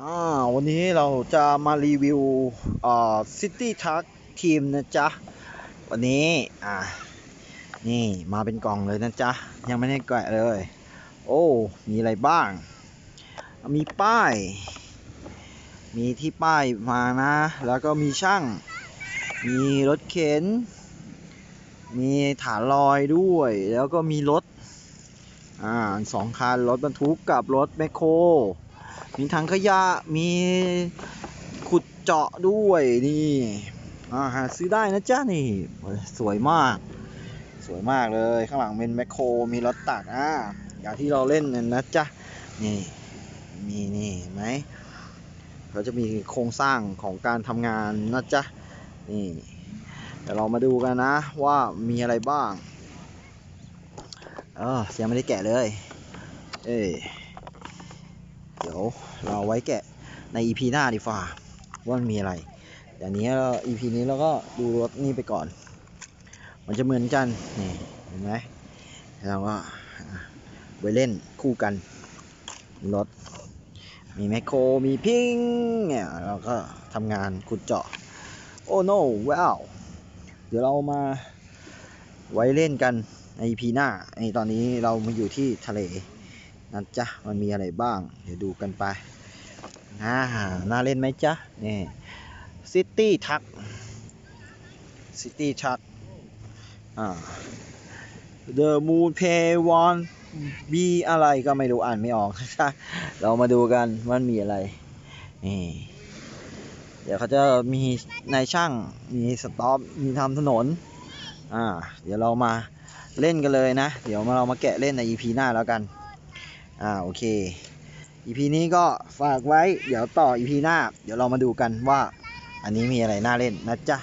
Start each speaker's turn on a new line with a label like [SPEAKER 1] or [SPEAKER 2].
[SPEAKER 1] อ่าวันนี้เราจะมารีวิวอ่าซิตี้ทักทีมนะจ๊ะ วันนี้อ่านี่มาเป็นกล่องเลยนะจ๊ะ ยังไม่ได้แกะเลย โอ้ มีอะไรบ้าง มีป้าย มีที่ป้ายมานะ แล้วก็มีช่าง มีรถเข็น มีฐานลอยด้วย แล้วก็มีรถอ่าสองคันรถบรรทุกกับรถแมคโคร มีถังขยะ มีขุดเจาะด้วยนี่อ่าหาซื้อได้นะจ๊ะนี่ สวยมาก สวยมากเลยข้างหลังเป็นแมคโครมีรถตักอ่าอย่างที่เราเล่นน่ะนะจ๊ะนี่มีนี่ไหมเขาจะมีโครงสร้างของการทำงานนะจ๊ะนี่เดี๋ยวเรามาดูกันนะว่ามีอะไรบ้างเออยังไม่ได้แกะเลย เอ้ย เดี๋ยวเราไว้แกะใน EP หน้าดีกว่าว่ามันมีอะไรอย่างนี้เรา EP นี้เราก็ดูรถนี่ไปก่อน มันจะเหมือนกันนี่เห็นไหมเราก็ไวเล่นคู่กันรถมีแมคโครมีพิงเนี่ยเราก็ทำงานขุดเจาะ โอ้ no ว้าวเดี๋ยวเรามาไว้เล่นกันใน EP หน้าไอตอนนี้เรามาอยู่ที่ทะเล นะจ๊ะมันมีอะไรบ้าง เดี๋ยวดูกันไปน่าน่าเล่นไหมจ๊ะนี่ซิตี้ทักซิตี้ทักอ่า The Moon Pay One B อะไรก็ไม่รู้อ่านไม่ออกนะคะเรามาดูกันว่ามันมีอะไรนี่เดี๋ยวเขาจะมีนายช่าง มีสต็อป มีทำถนน อ่า เดี๋ยวเรามาเล่นกันเลยนะ เดี๋ยวมาเรามาแกะเล่นใน EP หน้าแล้วกัน อ่าโอเค EP นี้ก็ฝากไว้เดี๋ยวต่อ EP หน้า เดี๋ยวเรามาดูกันว่า อันนี้มีอะไรน่าเล่นนะจ๊ะ